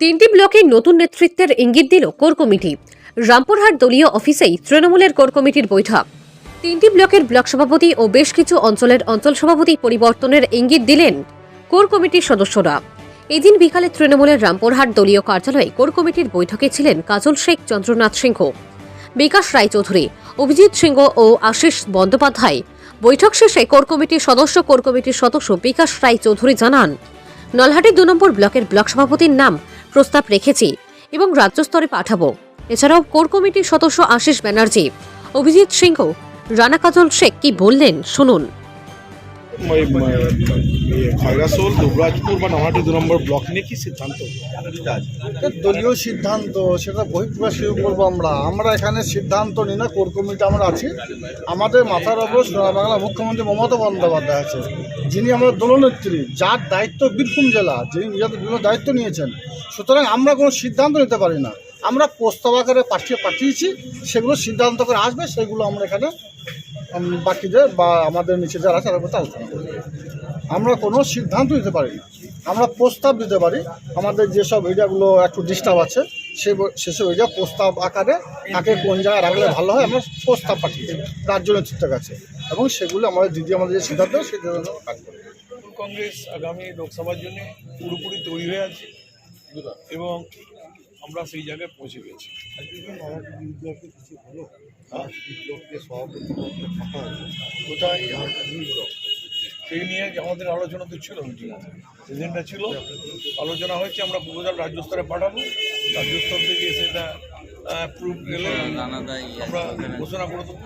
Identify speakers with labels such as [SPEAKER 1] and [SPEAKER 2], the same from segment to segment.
[SPEAKER 1] তিনটি ব্লকে নতুন নেতৃত্বের ইঙ্গিত দিল কোর কমিটি। রামপুরহাট দলীয় অফিসেই তৃণমূলের কোর কমিটির বৈঠক। তিনটি ব্লকের ব্লক সভাপতি ও বেশ কিছু অঞ্চলের অঞ্চল সভাপতি পরিবর্তনের ইঙ্গিত দিলেন কোর কমিটির সদস্যরা। এদিন বিকালে তৃণমূলের রামপুরহাট দলীয় কার্যালয়ে কোর কমিটির বৈঠকে ছিলেন কাজল শেখ, চন্দ্রনাথ সিংহ, বিকাশ রায়চৌধুরী, অভিজিৎ সিংহ ও আশিস বন্দ্যোপাধ্যায়। বৈঠক শেষে কোর কমিটির সদস্য, কোর কমিটির সদস্য বিকাশ রায়চৌধুরী জানান, নলহাটি দু নম্বর ব্লকের ব্লক সভাপতির নাম প্রস্তাব রেখেছি এবং রাজ্য স্তরে পাঠাবো। এছাড়াও কোর কমিটির সদস্য আশিস ব্যানার্জি, অভিজিৎ সিংহ, রানা কাজল শেখ কি বললেন, শুনুন।
[SPEAKER 2] খয়রাসোল দুবরাজপুর বা নহাটি দু নম্বর ব্লক নিয়ে কি সিদ্ধান্ত?
[SPEAKER 3] দলীয় সিদ্ধান্ত, সেটা বহিঃপ্রকাশ করব আমরা। আমরা এখানে সিদ্ধান্ত নিই না, কোর কমিটি আমরা আছি। আমাদের মাথার ওপর বাংলা মুখ্যমন্ত্রী মমতা বন্দ্যোপাধ্যায় আছে। যিনি আমাদের দলনেত্রী, যার দায়িত্ব বীরভূম জেলা, যিনি নিজেদের বিভিন্ন দায়িত্ব নিয়েছেন। সুতরাং আমরা কোনো সিদ্ধান্ত নিতে পারি না। আমরা প্রস্তাব আকারে পাঠিয়ে পাঠিয়েছি, সেগুলো সিদ্ধান্ত করে আসবে, সেগুলো আমরা এখানে বাকিদের বা আমাদের নিচে যারা আছে তাদের আলোচনা করব আমরা কোনো সিদ্ধান্ত দিতে পারি আমরা প্রস্তাব দিতে পারি। আমাদের যেসব এরিয়াগুলো একটু ডিস্টার্ব আছে, সে সেসব এরিয়া প্রস্তাব আকারে কাকে কোন জায়গায় রাখলে ভালো হয়, আমরা প্রস্তাব পাঠিয়েছি রাজ্য নেতৃত্বের কাছে এবং সেগুলো আমাদের দিদি আমাদের যে সিদ্ধান্ত সেই আমরা কাজ করি।
[SPEAKER 2] কংগ্রেস আগামী লোকসভার জন্য পুরোপুরি তৈরি হয়ে আছে। এবং আমরা সেই জায়গায় পৌঁছে গেছি। কোথায়? সেই নিয়ে যে আমাদের আলোচনা তো ছিল সেদিনটা ছিল। আলোচনা হয়েছে আমরা প্রপোজাল রাজ্য স্তরে পাঠাবো। রাজ্য স্তর থেকে সেটা প্রুফ গেলে
[SPEAKER 4] ইয়ে
[SPEAKER 2] আমরা ঘোষণা করে দেবো।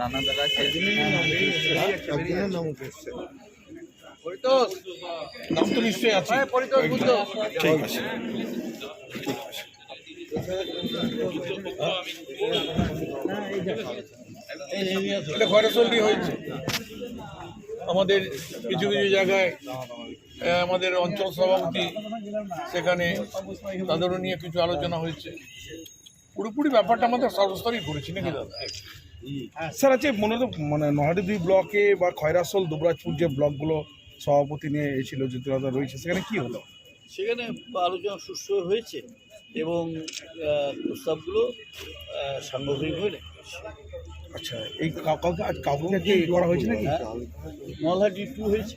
[SPEAKER 4] আছে
[SPEAKER 2] নাম তো নিশ্চয়ই আছে। ঠিক আছে। এটা খয়রাসল্লি হয়েছে। আমাদের কিছু কিছু জায়গায় আমাদের অঞ্চল সভাপতি সেখানে তাদেরও নিয়ে কিছু আলোচনা হয়েছে। পুরোপুরি ব্যাপারটা আমাদের সর্বস্তরই করেছি নাকি দাদা?
[SPEAKER 5] স্যার আছে মনে তো মানে নহাটি ব্লকে বা খয়রাসোল, দুবরাজপুর যে ব্লকগুলো সভাপতি নিয়ে এসেছিল, যে রয়েছে, সেখানে কি হলো?
[SPEAKER 6] সেখানে আলোচনা সুস্থ হয়েছে এবং প্রস্তাবগুলো লেখা হয়েছে।
[SPEAKER 5] আচ্ছা এই কাউকে করা হয়েছে নাকি?
[SPEAKER 6] হ্যাঁ নলহাটি টু হয়েছে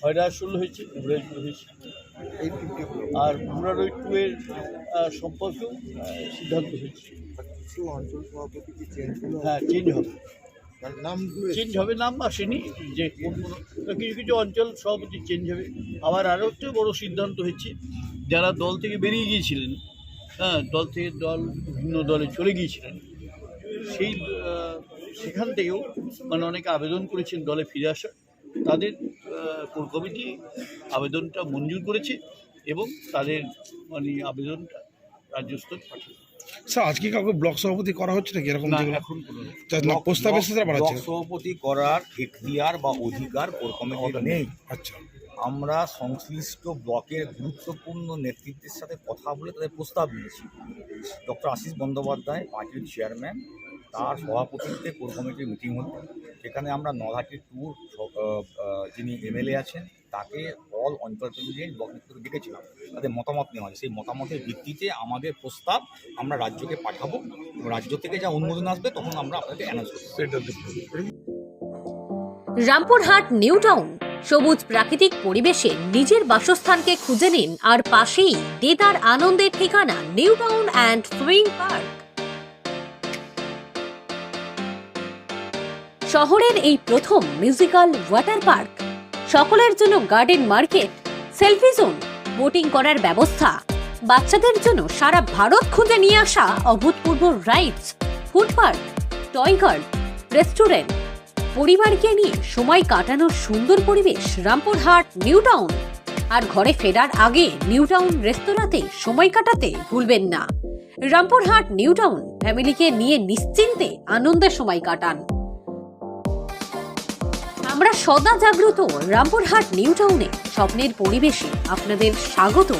[SPEAKER 6] খয়রাসোল হয়েছে উবরাজপুর হয়েছে। আর মুরারই টু এর সম্পর্কেও সিদ্ধান্ত হয়েছে। হ্যাঁ চেঞ্জ হবে। চেঞ্জ হবে, নাম আসেনি। যে কিছু কিছু অঞ্চল সভাপতি চেঞ্জ হবে। আবার আরও একটা বড় সিদ্ধান্ত হয়েছে, যারা দল থেকে বেরিয়ে গিয়েছিলেন হ্যাঁ দল থেকে দল ভিন্ন দলে চলে গিয়েছিলেন, সেই সেখান থেকেও মানে অনেকে আবেদন করেছেন দলে ফিরে আসার। তাদের কোর কমিটি আবেদনটা মঞ্জুর করেছে এবং তাদের মানে আবেদনটা রাজ্য স্তরে পাঠিয়ে
[SPEAKER 5] স্যার আজকে কাউকে ব্লক সভাপতি করা হচ্ছে নাকি? এরকম যেগুলো প্রস্তাব এসে তারা বাড়াচ্ছে।
[SPEAKER 7] ব্লক সভাপতি করার এখতিয়ার বা অধিকার কোর কমিটির নেই।
[SPEAKER 5] আচ্ছা।
[SPEAKER 7] আমরা সংশ্লিষ্ট ব্লকের গুরুত্বপূর্ণ নেতৃত্বের সাথে কথা বলে তাদের প্রস্তাব নিয়েছি ডক্টর আশিস বন্দ্যোপাধ্যায় পার্টির চেয়ারম্যান তার সভাপতিত্বে কোর কমিটির মিটিং হল। সেখানে আমরা নলহাটি ট্যুর যিনি এমএলএ আছেন তাকে অল অঞ্চল প্রেসিডেন্ট ব্লক ডেকেছিলাম। তাদের মতামত নেওয়া হয় সেই মতামতের ভিত্তিতে আমাদের প্রস্তাব আমরা রাজ্যকে পাঠাবো রাজ্য থেকে যা অনুমোদন আসবে তখন আমরা আপনাকে অ্যানাউন্স করব।
[SPEAKER 1] রামপুরহাট নিউ টাউন সবুজ প্রাকৃতিক পরিবেশে নিজের বাসস্থানকে খুঁজে নিন আর পাশেই দেদার আনন্দের ঠিকানা New Town and swing park শহরের এই প্রথম মিউজিক্যাল ওয়াটার পার্ক সকলের জন্য garden market selfie zone boating করার ব্যবস্থা, বাচ্চাদের জন্য সারা ভারত খুঁজে নিয়ে আসা অভূতপূর্ব rides food park toy guard restaurant পরিবারকে নিয়ে সময় কাটানোর সুন্দর পরিবেশ রামপুরহাট নিউ টাউন আর ঘরে ফেরার আগে নিউ টাউন রেস্তোরাঁতে সময় কাটাতে ভুলবেন না। রামপুরহাট নিউ টাউন ফ্যামিলিকে নিয়ে নিশ্চিন্তে আনন্দে সময় কাটান। আমরা সদা জাগ্রত রামপুরহাট নিউ টাউনে স্বপ্নের পরিবেশে আপনাদের স্বাগত